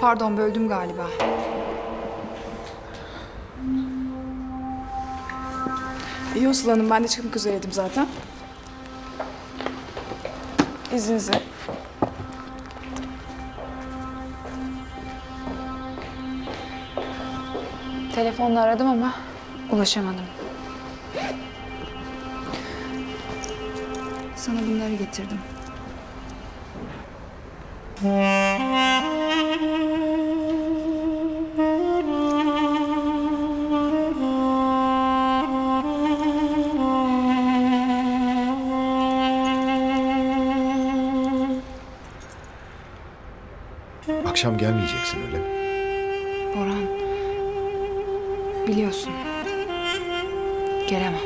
Pardon böldüm galiba. İyi Usul Hanım, ben de çıkmak üzereydim zaten. İzninizle. Telefonla aradım ama ulaşamadım. Sana bunları getirdim. Akşam gelmeyeceksin öyle mi? Orhan. Biliyorsun. Gelemem.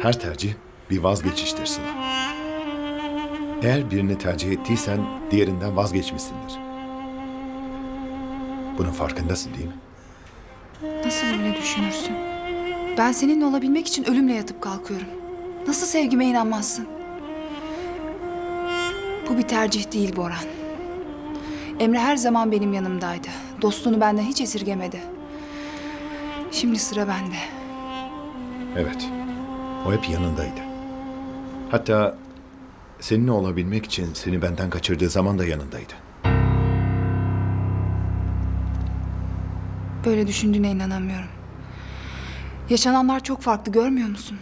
Her tercih bir vazgeçiştir Sıla. Eğer birini tercih ettiysen diğerinden vazgeçmişsindir. Bunun farkındasın değil mi? Nasıl öyle düşünürsün? Ben seninle olabilmek için ölümle yatıp kalkıyorum. Nasıl sevgime inanmazsın? Bu bir tercih değil Boran. Emre her zaman benim yanımdaydı. Dostluğunu benden hiç esirgemedi. Şimdi sıra bende. Evet. O hep yanındaydı. Hatta seninle olabilmek için seni benden kaçırdığı zaman da yanındaydı. Böyle düşündüğüne inanamıyorum. Yaşananlar çok farklı görmüyor musun?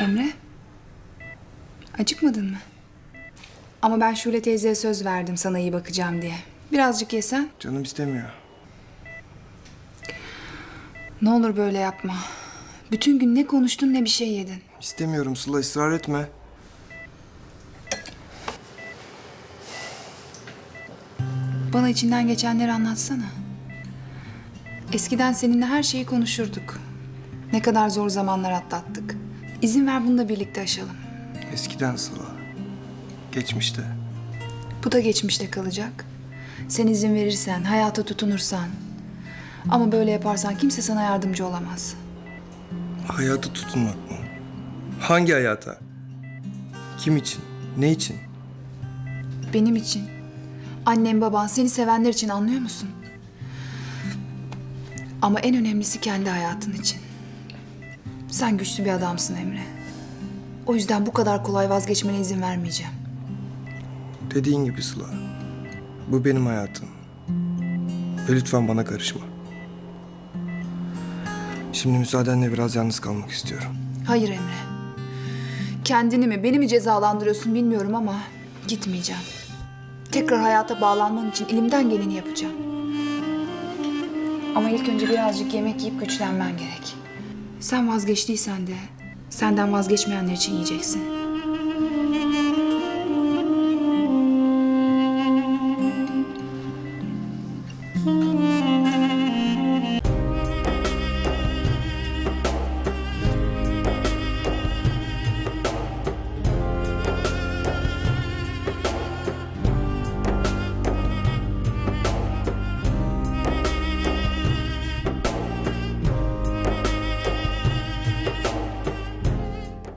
Emre? Acıkmadın mı? Ama ben Şule teyzeye söz verdim sana iyi bakacağım diye. Birazcık yesen. Canım istemiyor. Ne olur böyle yapma. Bütün gün ne konuştun ne bir şey yedin. İstemiyorum Sıla ısrar etme. Bana içinden geçenleri anlatsana. Eskiden seninle her şeyi konuşurduk. Ne kadar zor zamanlar atlattık. İzin ver bunu da birlikte aşalım. Eskiden Sıla. Geçmişte. Bu da geçmişte kalacak. Sen izin verirsen, hayata tutunursan. Ama böyle yaparsan kimse sana yardımcı olamaz. Hayata tutunmak mı? Hangi hayata? Kim için? Ne için? Benim için. Annem baban seni sevenler için anlıyor musun? Ama en önemlisi kendi hayatın için. Sen güçlü bir adamsın Emre. O yüzden bu kadar kolay vazgeçmene izin vermeyeceğim. Dediğin gibi Sıla. Bu benim hayatım. Ve lütfen bana karışma. Şimdi müsaadenle biraz yalnız kalmak istiyorum. Hayır Emre. Kendini mi, beni mi cezalandırıyorsun bilmiyorum ama gitmeyeceğim. Tekrar hayata bağlanman için elimden geleni yapacağım. Ama ilk önce birazcık yemek yiyip güçlenmen gerek. Sen vazgeçtiysen de senden vazgeçmeyenler için yiyeceksin.